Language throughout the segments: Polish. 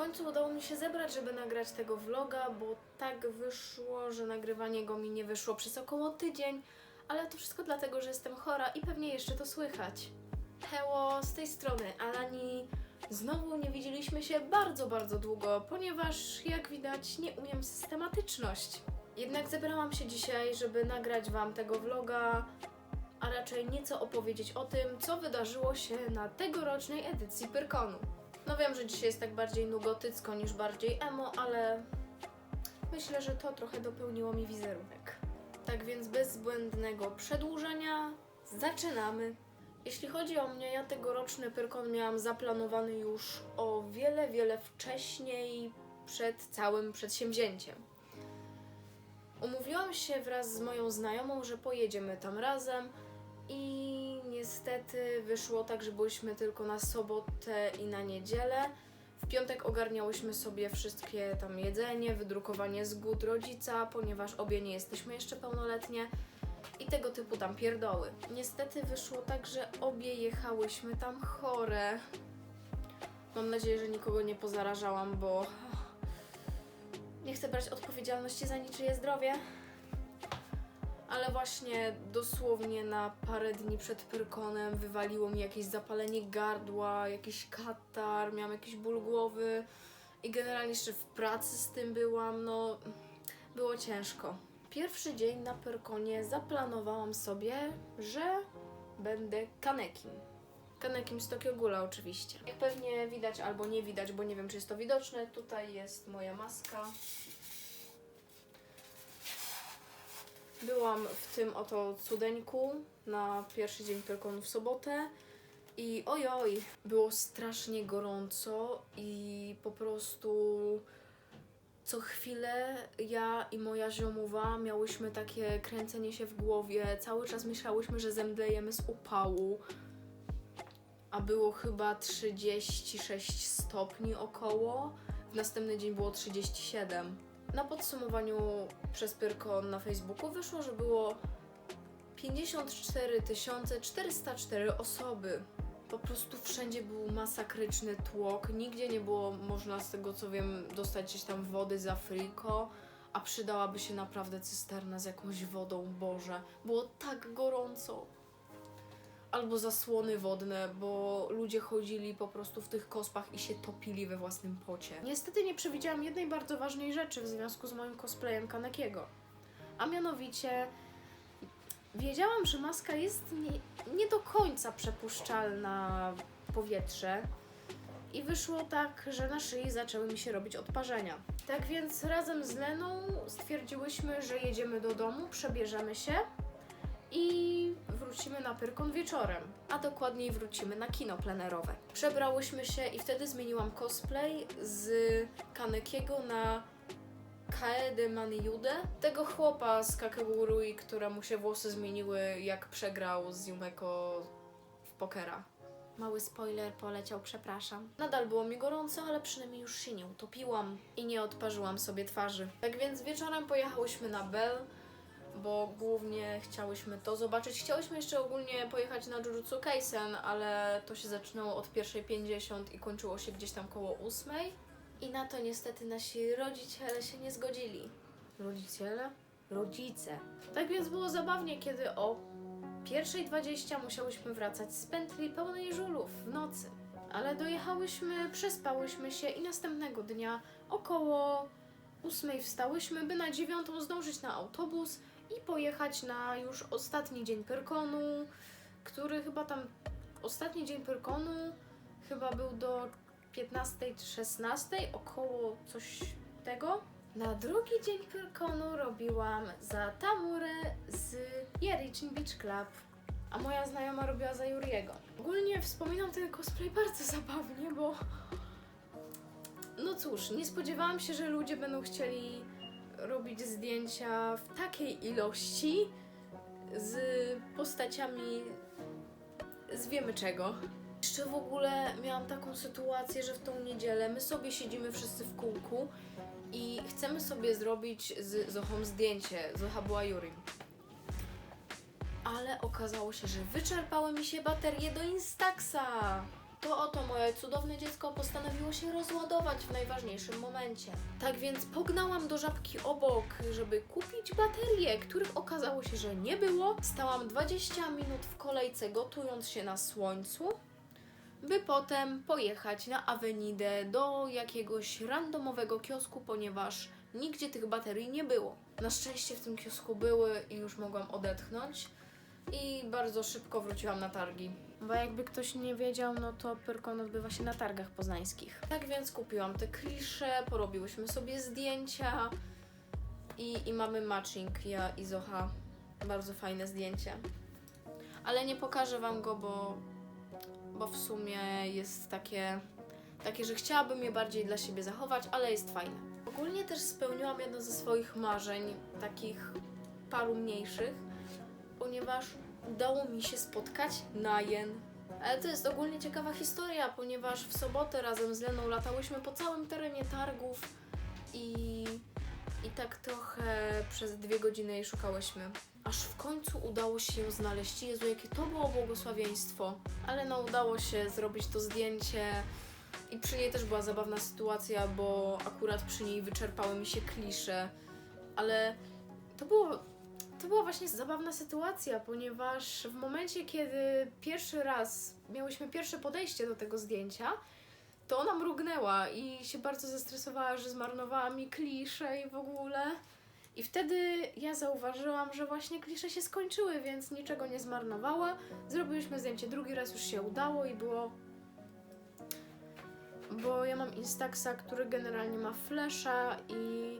końcu udało mi się zebrać, żeby nagrać tego vloga, bo tak wyszło, że nagrywanie go mi nie wyszło przez około tydzień, ale to wszystko dlatego, że jestem chora i pewnie jeszcze to słychać. Heło, z tej strony Alani. Znowu nie widzieliśmy się bardzo, bardzo długo, ponieważ jak widać nie umiem systematyczność. Jednak zebrałam się dzisiaj, żeby nagrać Wam tego vloga, a raczej nieco opowiedzieć o tym, co wydarzyło się na tegorocznej edycji Pyrkonu. No wiem, że dzisiaj jest tak bardziej nugotycko niż bardziej emo, ale myślę, że to trochę dopełniło mi wizerunek. Tak więc bez zbędnego przedłużenia zaczynamy. Jeśli chodzi o mnie, ja tegoroczny Pyrkon miałam zaplanowany już o wiele, wiele wcześniej przed całym przedsięwzięciem. Umówiłam się wraz z moją znajomą, że pojedziemy tam razem i niestety wyszło tak, że byliśmy tylko na sobotę i na niedzielę. W piątek ogarniałyśmy sobie wszystkie tam jedzenie, wydrukowanie zgód rodzica, ponieważ obie nie jesteśmy jeszcze pełnoletnie i tego typu tam pierdoły. Niestety wyszło tak, że obie jechałyśmy tam chore. Mam nadzieję, że nikogo nie pozarażałam, bo nie chcę brać odpowiedzialności za niczyje zdrowie. Ale właśnie dosłownie na parę dni przed Pyrkonem wywaliło mi jakieś zapalenie gardła, jakiś katar, miałam jakiś ból głowy i generalnie jeszcze w pracy z tym byłam, no było ciężko. Pierwszy dzień na Pyrkonie zaplanowałam sobie, że będę kanekim. Kanekim z Tokio Gula oczywiście. Jak pewnie widać albo nie widać, bo nie wiem czy jest to widoczne, tutaj jest moja maska. Byłam w tym oto cudeńku na pierwszy dzień Pyrkonu w sobotę i ojoj, było strasznie gorąco i po prostu co chwilę ja i moja ziomuwa miałyśmy takie kręcenie się w głowie, cały czas myślałyśmy, że zemdlejemy z upału, a było chyba 36 stopni około, w następny dzień było 37. Na podsumowaniu przez Pyrkon na Facebooku wyszło, że było 54 404 osoby. Po prostu wszędzie był masakryczny tłok, nigdzie nie było można z tego co wiem dostać gdzieś tam wody za friko, a przydałaby się naprawdę cysterna z jakąś wodą, Boże. Było tak gorąco. Albo zasłony wodne, bo ludzie chodzili po prostu w tych kospach i się topili we własnym pocie. Niestety nie przewidziałam jednej bardzo ważnej rzeczy w związku z moim cosplayem Kanekiego. A mianowicie wiedziałam, że maska jest nie, nie do końca przepuszczalna w powietrze. I wyszło tak, że na szyi zaczęły mi się robić odparzenia. Tak więc razem z Leną stwierdziłyśmy, że jedziemy do domu, przebierzemy się i wrócimy na Pyrkon wieczorem, a dokładniej wrócimy na kino plenerowe. Przebrałyśmy się i wtedy zmieniłam cosplay z Kanekiego na Kaede Maniude, tego chłopa z Kakegurui, któremu się włosy zmieniły jak przegrał z Yumeko w pokera. Mały spoiler poleciał, przepraszam. Nadal było mi gorąco, ale przynajmniej już się nie utopiłam i nie odparzyłam sobie twarzy. Tak więc wieczorem pojechałyśmy na Bell, bo głównie chciałyśmy to zobaczyć. Chciałyśmy jeszcze ogólnie pojechać na Jujutsu Kaisen, ale to się zaczynało od 1.50 i kończyło się gdzieś tam koło 8. I na to niestety nasi rodziciele się nie zgodzili. Rodziciele? Rodzice. Tak więc było zabawnie, kiedy o 1.20 musiałyśmy wracać z pętli pełnej żulów w nocy. Ale dojechałyśmy, przespałyśmy się i następnego dnia około 8 wstałyśmy, by na 9 zdążyć na autobus i pojechać na już ostatni dzień Pyrkonu, który chyba tam, ostatni dzień Pyrkonu chyba był do 15 czy 16, około coś tego. Na drugi dzień Pyrkonu robiłam za Tamurę z Jerichin Beach Club, a moja znajoma robiła za Juriego. Ogólnie wspominam ten cosplay bardzo zabawnie, bo no cóż, nie spodziewałam się, że ludzie będą chcieli robić zdjęcia w takiej ilości z postaciami z wiemy czego. Jeszcze w ogóle miałam taką sytuację, że w tą niedzielę my sobie siedzimy wszyscy w kółku i chcemy sobie zrobić z Zochą zdjęcie. Zocha była Jurim. Ale okazało się, że wyczerpały mi się baterie do Instaxa. To oto moje cudowne dziecko postanowiło się rozładować w najważniejszym momencie. Tak więc pognałam do żabki obok, żeby kupić baterie, których okazało się, że nie było. Stałam 20 minut w kolejce, gotując się na słońcu, by potem pojechać na Avenidę do jakiegoś randomowego kiosku, ponieważ nigdzie tych baterii nie było. Na szczęście w tym kiosku były i już mogłam odetchnąć i bardzo szybko wróciłam na targi. Bo jakby ktoś nie wiedział, no to Pyrkon odbywa się na targach poznańskich. Tak więc kupiłam te klisze, porobiłyśmy sobie zdjęcia i, i mamy matching, ja i Zocha. Bardzo fajne zdjęcie. Ale nie pokażę Wam go, bo, bo w sumie jest takie, takie, że chciałabym je bardziej dla siebie zachować, ale jest fajne. Ogólnie też spełniłam jedno ze swoich marzeń, takich paru mniejszych, ponieważ udało mi się spotkać Najen. Ale to jest ogólnie ciekawa historia, ponieważ w sobotę razem z Leną latałyśmy po całym terenie targów i, i tak trochę przez dwie godziny jej szukałyśmy. Aż w końcu udało się ją znaleźć. Jezu, jakie to było błogosławieństwo. Ale no udało się zrobić to zdjęcie i przy niej też była zabawna sytuacja, bo akurat przy niej wyczerpały mi się klisze. Ale to było to była właśnie zabawna sytuacja, ponieważ w momencie, kiedy pierwszy raz miałyśmy pierwsze podejście do tego zdjęcia, to ona mrugnęła i się bardzo zestresowała, że zmarnowała mi klisze i w ogóle. I wtedy ja zauważyłam, że właśnie klisze się skończyły, więc niczego nie zmarnowała. Zrobiłyśmy zdjęcie drugi raz, już się udało i było. Bo ja mam Instaxa, który generalnie ma flasha i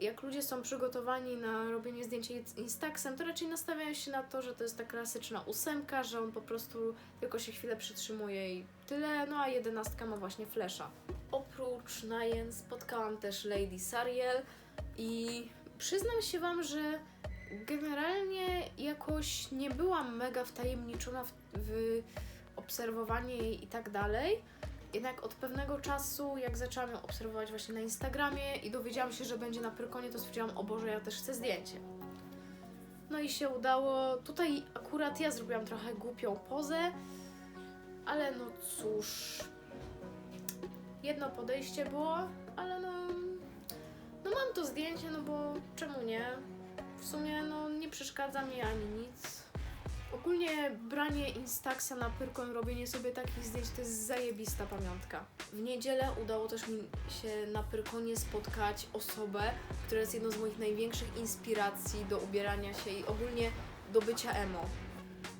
jak ludzie są przygotowani na robienie zdjęcia Instaxem, to raczej nastawiają się na to, że to jest ta klasyczna ósemka, że on po prostu tylko się chwilę przytrzymuje i tyle, no a jedenastka ma właśnie flesza. Oprócz Najen spotkałam też Lady Sariel i przyznam się Wam, że generalnie jakoś nie byłam mega wtajemniczona w, w obserwowanie jej i tak dalej. Jednak od pewnego czasu, jak zaczęłam ją obserwować właśnie na Instagramie i dowiedziałam się, że będzie na Pyrkonie, to stwierdziłam, o Boże, ja też chcę zdjęcie. No i się udało. Tutaj akurat ja zrobiłam trochę głupią pozę, ale no cóż. Jedno podejście było, ale no. No mam to zdjęcie, no bo czemu nie? W sumie no nie przeszkadza mi ani nic. Ogólnie branie Instaxa na Pyrkon, robienie sobie takich zdjęć to jest zajebista pamiątka. W niedzielę udało też mi się na Pyrkonie spotkać osobę, która jest jedną z moich największych inspiracji do ubierania się i ogólnie do bycia emo.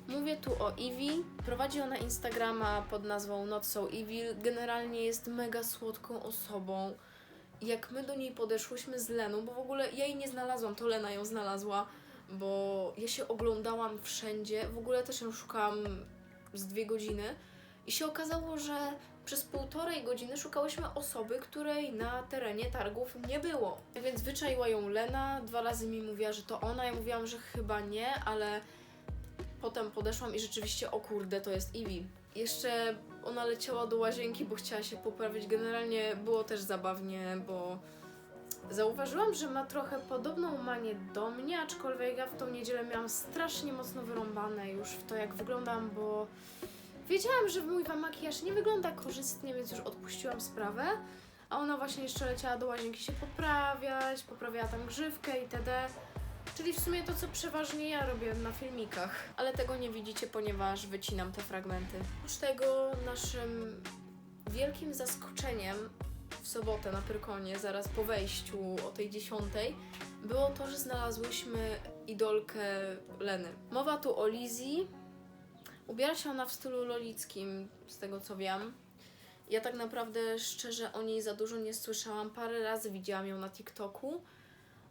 Mówię tu o Eevee. Prowadzi ona Instagrama pod nazwą Not So Evil. Generalnie jest mega słodką osobą. Jak my do niej podeszłyśmy z Leną, bo w ogóle ja jej nie znalazłam, to Lena ją znalazła bo ja się oglądałam wszędzie, w ogóle też ją szukałam z dwie godziny i się okazało, że przez półtorej godziny szukałyśmy osoby, której na terenie targów nie było. Więc wyczaiła ją Lena, dwa razy mi mówiła, że to ona, ja mówiłam, że chyba nie, ale potem podeszłam i rzeczywiście, o kurde, to jest Ivy. Jeszcze ona leciała do łazienki, bo chciała się poprawić. Generalnie było też zabawnie, bo Zauważyłam, że ma trochę podobną manię do mnie, aczkolwiek ja w tą niedzielę miałam strasznie mocno wyrąbane już w to, jak wyglądam, bo wiedziałam, że mój makijaż nie wygląda korzystnie, więc już odpuściłam sprawę. A ona właśnie jeszcze leciała do łazienki się poprawiać, poprawiała tam grzywkę itd. Czyli w sumie to, co przeważnie ja robię na filmikach. Ale tego nie widzicie, ponieważ wycinam te fragmenty. Oprócz tego naszym wielkim zaskoczeniem w sobotę na Pyrkonie, zaraz po wejściu o tej dziesiątej, było to, że znalazłyśmy idolkę Leny. Mowa tu o Lizzie. Ubiera się ona w stylu lolickim, z tego co wiem. Ja tak naprawdę szczerze o niej za dużo nie słyszałam. Parę razy widziałam ją na TikToku,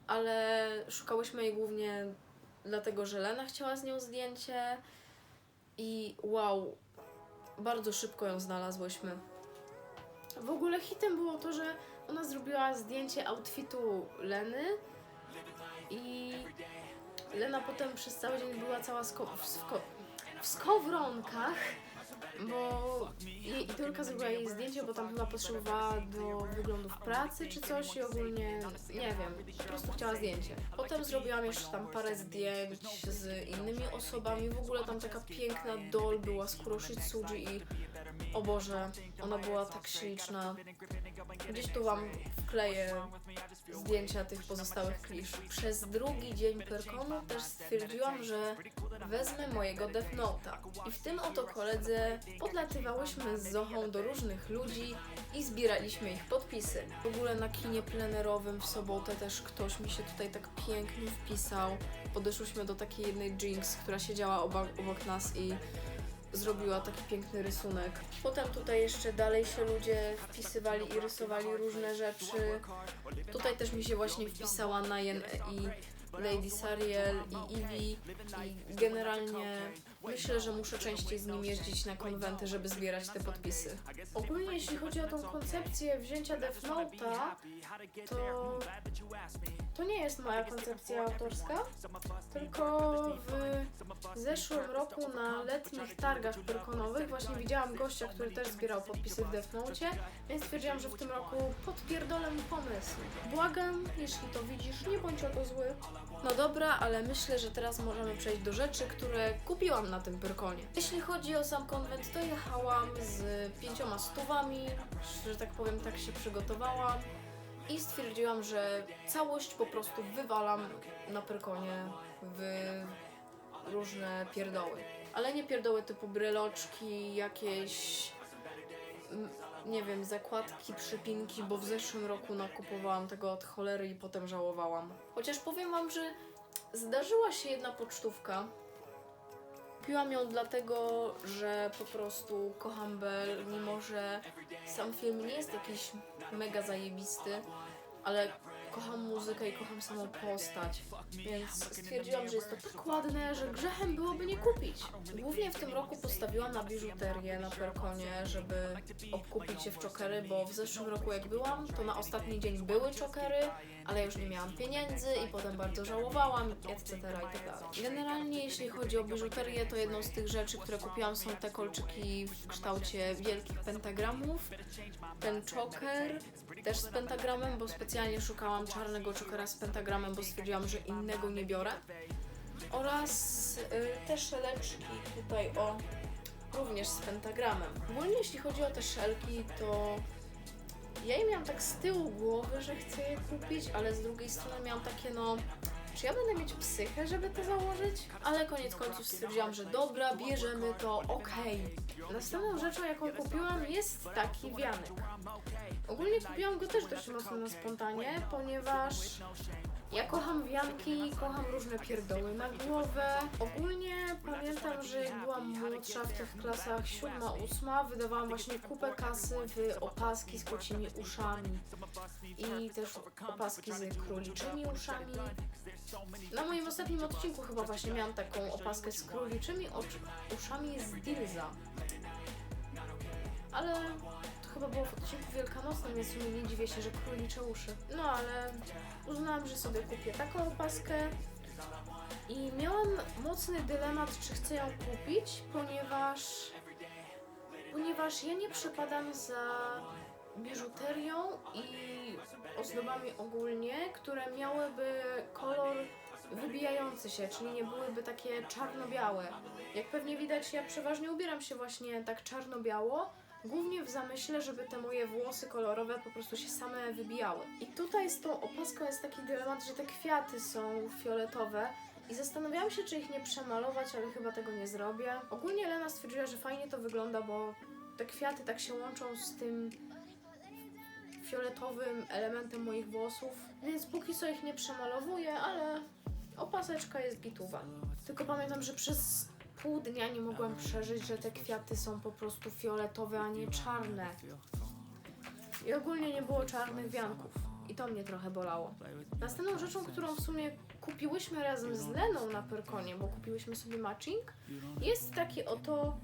ale szukałyśmy jej głównie dlatego, że Lena chciała z nią zdjęcie i wow, bardzo szybko ją znalazłyśmy. W ogóle hitem było to, że ona zrobiła zdjęcie outfitu Leny i Lena potem przez cały dzień była cała sko- w, sko- w skowronkach, bo jej idolka zrobiła jej zdjęcie, bo tam chyba potrzebowała do wyglądu w pracy czy coś i ogólnie, nie wiem, po prostu chciała zdjęcie. Potem zrobiłam jeszcze tam parę zdjęć z innymi osobami, w ogóle tam taka piękna doll była z Kuroshitsuji i O Boże, ona była tak śliczna. Gdzieś tu wam wkleję zdjęcia tych pozostałych klisz. Przez drugi dzień Perkonu też stwierdziłam, że wezmę mojego Death Note'a. I w tym oto koledze podlatywałyśmy z Zochą do różnych ludzi i zbieraliśmy ich podpisy. W ogóle na kinie plenerowym w sobotę też ktoś mi się tutaj tak pięknie wpisał. Podeszłyśmy do takiej jednej Jinx, która siedziała obok, obok nas i zrobiła taki piękny rysunek. Potem tutaj jeszcze dalej się ludzie wpisywali i rysowali różne rzeczy. Tutaj też mi się właśnie wpisała Nayen i Lady Sariel i Ivy i generalnie myślę, że muszę częściej z nim jeździć na konwenty, żeby zbierać te podpisy. Ogólnie jeśli chodzi o tą koncepcję wzięcia Death Note'a, to to nie jest moja koncepcja autorska, tylko w zeszłym roku na letnich targach perkonowych właśnie widziałam gościa, który też zbierał podpisy w Death Note, więc stwierdziłam, że w tym roku podpierdolę mu pomysł. Błagam, jeśli to widzisz, nie bądź o to zły. No dobra, ale myślę, że teraz możemy przejść do rzeczy, które kupiłam na tym Pyrkonie. Jeśli chodzi o sam konwent, to jechałam z pięcioma stówami, że tak powiem, tak się przygotowałam i stwierdziłam, że całość po prostu wywalam na Pyrkonie w różne pierdoły. Ale nie pierdoły typu bryloczki, jakieś nie wiem, zakładki, przypinki, bo w zeszłym roku nakupowałam tego od cholery i potem żałowałam. Chociaż powiem wam, że zdarzyła się jedna pocztówka. Kupiłam ją dlatego, że po prostu kocham Belle, mimo że sam film nie jest jakiś mega zajebisty, ale kocham muzykę i kocham samą postać, więc stwierdziłam, że jest to tak ładne, że grzechem byłoby nie kupić. Głównie w tym roku postawiłam na biżuterię na Perkonie, żeby obkupić się w czokery, bo w zeszłym roku jak byłam, to na ostatni dzień były czokery, ale już nie miałam pieniędzy i potem bardzo żałowałam, etc. i tak. Generalnie jeśli chodzi o biżuterię, to jedną z tych rzeczy, które kupiłam są te kolczyki w kształcie wielkich pentagramów. Ten czoker też z pentagramem, bo specjalnie szukałam czarnego czokera z pentagramem, bo stwierdziłam, że innego nie biorę. Oraz y, te szeleczki tutaj o również z pentagramem. Ogólnie jeśli chodzi o te szelki, to ja je miałam tak z tyłu głowy, że chcę je kupić, ale z drugiej strony miałam takie no, czy ja będę mieć psychę, żeby to założyć? Ale koniec końców stwierdziłam, że dobra, bierzemy to, okej. Następną rzeczą, jaką kupiłam jest taki wianek. Ogólnie kupiłam go też dość mocno na spontanie, ponieważ ja kocham wianki, kocham różne pierdoły na głowę. Ogólnie pamiętam, że jak byłam młodsza w tych klasach siódma, ósma, wydawałam właśnie kupę kasy w opaski z kocimi uszami i też opaski z króliczymi uszami. Na moim ostatnim odcinku chyba właśnie miałam taką opaskę z króliczymi uszami z Dilza. Ale to chyba było w odcinku wielkanocnym, więc sumie nie dziwię się, że królicze uszy. No ale uznałam, że sobie kupię taką opaskę. I miałam mocny dylemat, czy chcę ją kupić, ponieważ ponieważ ja nie przepadam za biżuterią i ozdobami ogólnie, które miałyby kolor wybijający się, czyli nie byłyby takie czarno-białe. Jak pewnie widać, ja przeważnie ubieram się właśnie tak czarno-biało, głównie w zamyśle, żeby te moje włosy kolorowe po prostu się same wybijały. I tutaj z tą opaską jest taki dylemat, że te kwiaty są fioletowe, i zastanawiałam się, czy ich nie przemalować, ale chyba tego nie zrobię. Ogólnie Lena stwierdziła, że fajnie to wygląda, bo te kwiaty tak się łączą z tym fioletowym elementem moich włosów. Więc póki co ich nie przemalowuję, ale opaseczka jest gituwa. Tylko pamiętam, że przez pół dnia nie mogłam przeżyć, że te kwiaty są po prostu fioletowe, a nie czarne. I ogólnie nie było czarnych wianków. I to mnie trochę bolało. Następną rzeczą, którą w sumie kupiłyśmy razem z Leną na Perkonie, bo kupiłyśmy sobie matching, jest taki oto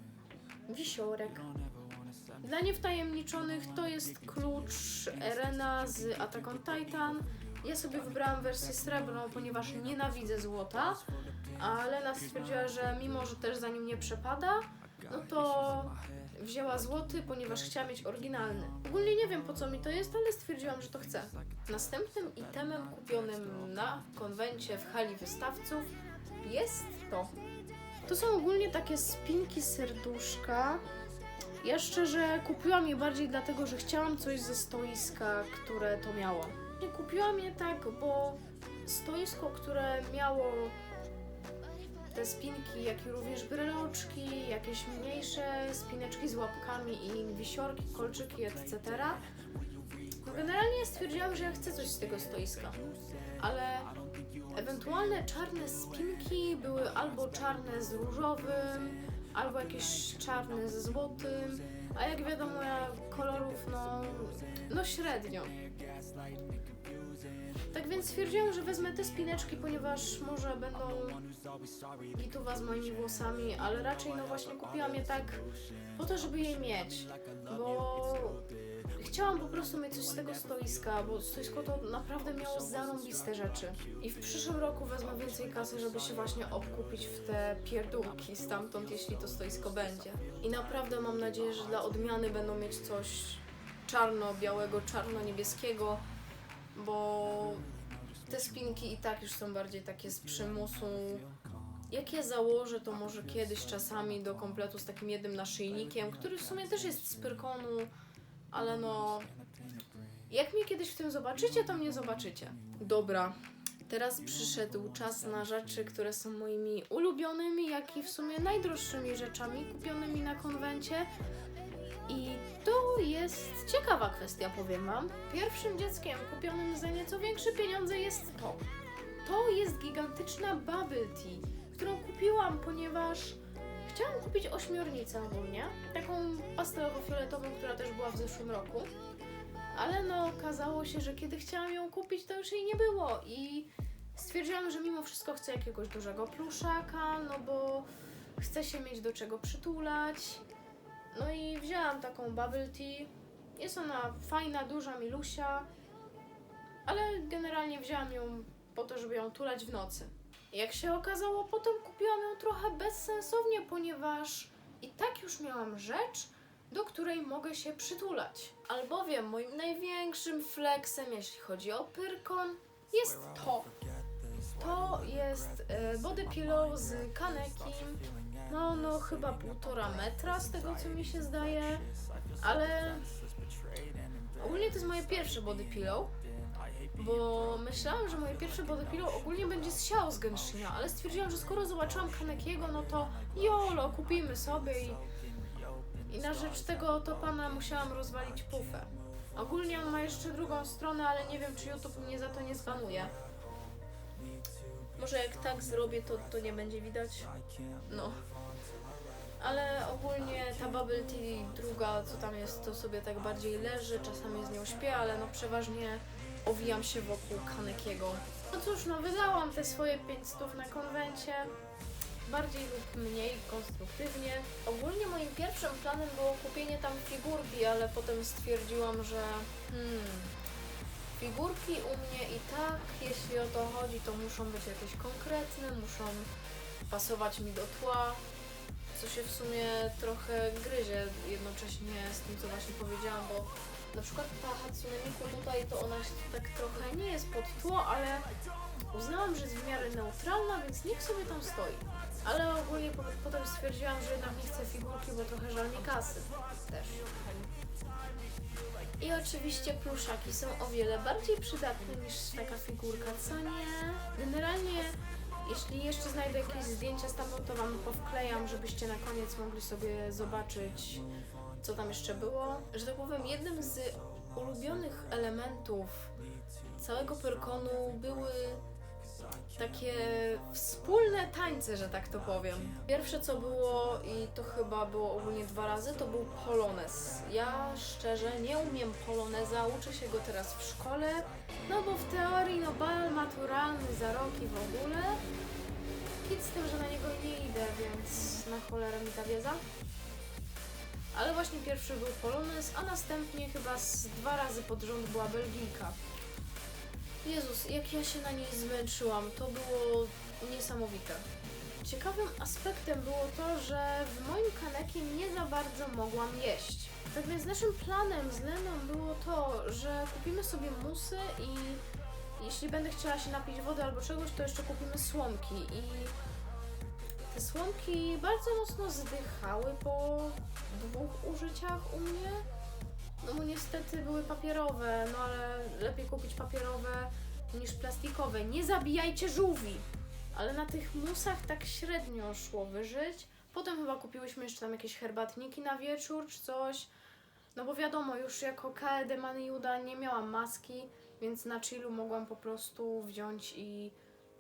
wisiorek. Dla niewtajemniczonych to jest klucz Erena z Attack on Titan. Ja sobie wybrałam wersję srebrną, ponieważ nienawidzę złota, a Lena stwierdziła, że mimo, że też za nim nie przepada, no to wzięła złoty, ponieważ chciała mieć oryginalny. Ogólnie nie wiem po co mi to jest, ale stwierdziłam, że to chcę. Następnym itemem kupionym na konwencie w hali wystawców jest to. To są ogólnie takie spinki serduszka Ja szczerze kupiłam je bardziej dlatego, że chciałam coś ze stoiska, które to miało. Nie kupiłam je tak, bo stoisko, które miało te spinki, jak i również breloczki, jakieś mniejsze spineczki z łapkami i wisiorki, kolczyki, etc. Generalnie stwierdziłam, że ja chcę coś z tego stoiska, ale ewentualne czarne spinki były albo czarne z różowym, albo jakieś czarne ze złotym, a jak wiadomo ja kolorów no, no średnio. Tak więc stwierdziłam, że wezmę te spineczki, ponieważ może będą gituwa z moimi włosami, ale raczej no właśnie kupiłam je tak po to, żeby je mieć, bo chciałam po prostu mieć coś z tego stoiska, bo stoisko to naprawdę miało zarąbiste rzeczy. I w przyszłym roku wezmę więcej kasy, żeby się właśnie obkupić w te pierdółki stamtąd, jeśli to stoisko będzie. I naprawdę mam nadzieję, że dla odmiany będą mieć coś czarno-białego, czarno-niebieskiego, bo te spinki i tak już są bardziej takie z przymusu. Jak je założę, to może kiedyś czasami do kompletu z takim jednym naszyjnikiem, który w sumie też jest z pyrkonu, ale no. Jak mnie kiedyś w tym zobaczycie, to mnie zobaczycie. Dobra, teraz przyszedł czas na rzeczy, które są moimi ulubionymi, jak i w sumie najdroższymi rzeczami kupionymi na konwencie. I to jest ciekawa kwestia, powiem Wam. Pierwszym dzieckiem kupionym za nieco większe pieniądze jest to. To jest gigantyczna bubble tea, którą kupiłam, ponieważ chciałam kupić ośmiornicę ogólnie, taką pastelowo-fioletową, która też była w zeszłym roku. Ale no, okazało się, że kiedy chciałam ją kupić, to już jej nie było i stwierdziłam, że mimo wszystko chcę jakiegoś dużego pluszaka, no bo chcę się mieć do czego przytulać. No i wzięłam taką bubble tea. Jest ona fajna, duża, milusia, ale generalnie wzięłam ją po to, żeby ją tulać w nocy. Jak się okazało, potem kupiłam ją trochę bezsensownie, ponieważ i tak już miałam rzecz, do której mogę się przytulać. Albowiem moim największym flexem, jeśli chodzi o Pyrkon, jest to. To jest e, body pillow z Kanekim. No, no chyba półtora metra z tego co mi się zdaje, ale ogólnie to jest moje pierwsze body pillow, bo myślałam, że moje pierwsze body pillow ogólnie będzie z siał z Genshin'a, ale stwierdziłam, że skoro zobaczyłam Kanekiego, no to jolo, kupimy sobie i, i na rzecz tego to pana musiałam rozwalić pufę. Ogólnie on ma jeszcze drugą stronę, ale nie wiem, czy YouTube mnie za to nie zbanuje. Może jak tak zrobię, to, to nie będzie widać. No. Ale ogólnie ta bubble tea druga, co tam jest, to sobie tak bardziej leży, czasami z nią śpię, ale no przeważnie owijam się wokół Kanekiego. No cóż, no wydałam te swoje 500 na konwencie, bardziej lub mniej konstruktywnie. Ogólnie moim pierwszym planem było kupienie tam figurki, ale potem stwierdziłam, że hmm, figurki u mnie i tak, jeśli o to chodzi, to muszą być jakieś konkretne, muszą pasować mi do tła, co się w sumie trochę gryzie jednocześnie z tym, co właśnie powiedziałam, bo na przykład ta Hatsune Miku tutaj, to ona tak trochę nie jest pod tło, ale uznałam, że jest w miarę neutralna, więc niech sobie tam stoi. Ale ogólnie po, potem stwierdziłam, że jednak nie chcę figurki, bo trochę żal mi kasy też. I oczywiście pluszaki są o wiele bardziej przydatne niż taka figurka, co nie? Generalnie, jeśli jeszcze znajdę jakieś zdjęcia stamtąd, to Wam powklejam, żebyście na koniec mogli sobie zobaczyć, co tam jeszcze było. Że tak powiem, jednym z ulubionych elementów całego Pyrkonu były takie wspólne tańce, że tak to powiem. Pierwsze co było i to chyba było ogólnie dwa razy, to był polonez. Ja szczerze nie umiem poloneza, uczę się go teraz w szkole, no bo w teorii no bal maturalny za rok i w ogóle. Nic z tym, że na niego nie idę, więc na cholerę mi ta wiedza. Ale właśnie pierwszy był polonez, a następnie chyba z dwa razy pod rząd była Belgijka. Jezus, jak ja się na niej zmęczyłam, to było niesamowite. Ciekawym aspektem było to, że w moim kanekiem nie za bardzo mogłam jeść. Tak więc naszym planem z Leną było to, że kupimy sobie musy i jeśli będę chciała się napić wody albo czegoś, to jeszcze kupimy słomki i słomki bardzo mocno zdychały po dwóch użyciach u mnie. No bo niestety były papierowe, no ale lepiej kupić papierowe niż plastikowe. Nie zabijajcie żółwi! Ale na tych musach tak średnio szło wyżyć. Potem chyba kupiłyśmy jeszcze tam jakieś herbatniki na wieczór czy coś. No bo wiadomo, już jako KLD Maniuda nie miałam maski, więc na chillu mogłam po prostu wziąć i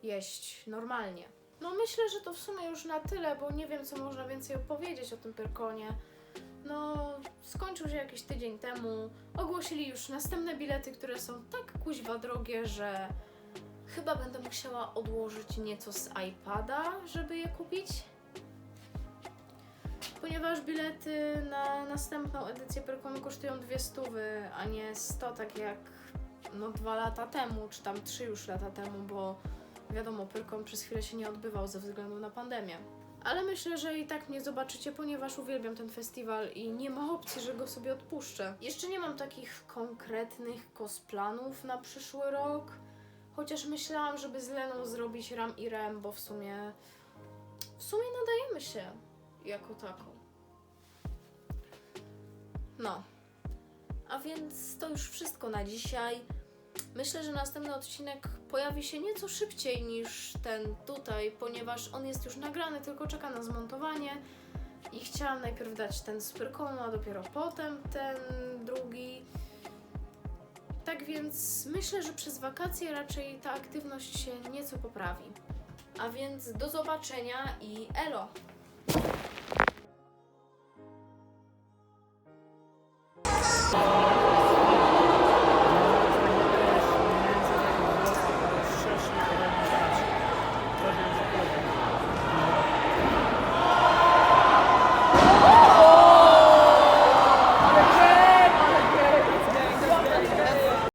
jeść normalnie. No myślę, że to w sumie już na tyle, bo nie wiem co można więcej opowiedzieć o tym Pyrkonie. No, skończył się jakiś tydzień temu. Ogłosili już następne bilety, które są tak kuźwa drogie, że chyba będę musiała odłożyć nieco z iPada, żeby je kupić. Ponieważ bilety na następną edycję Pyrkonu kosztują dwie stówy, a nie 100, tak jak no dwa lata temu, czy tam trzy już lata temu, bo wiadomo, Pyrkon przez chwilę się nie odbywał ze względu na pandemię. Ale myślę, że i tak mnie zobaczycie, ponieważ uwielbiam ten festiwal i nie ma opcji, że go sobie odpuszczę. Jeszcze nie mam takich konkretnych cosplanów na przyszły rok, chociaż myślałam, żeby z Leną zrobić Ram i Rem, bo w sumie w sumie nadajemy się jako taką. No. A więc to już wszystko na dzisiaj. Myślę, że następny odcinek pojawi się nieco szybciej niż ten tutaj, ponieważ on jest już nagrany, tylko czeka na zmontowanie. I chciałam najpierw dać ten z Pyrkonu, a dopiero potem ten drugi. Tak więc myślę, że przez wakacje raczej ta aktywność się nieco poprawi. A więc do zobaczenia i elo!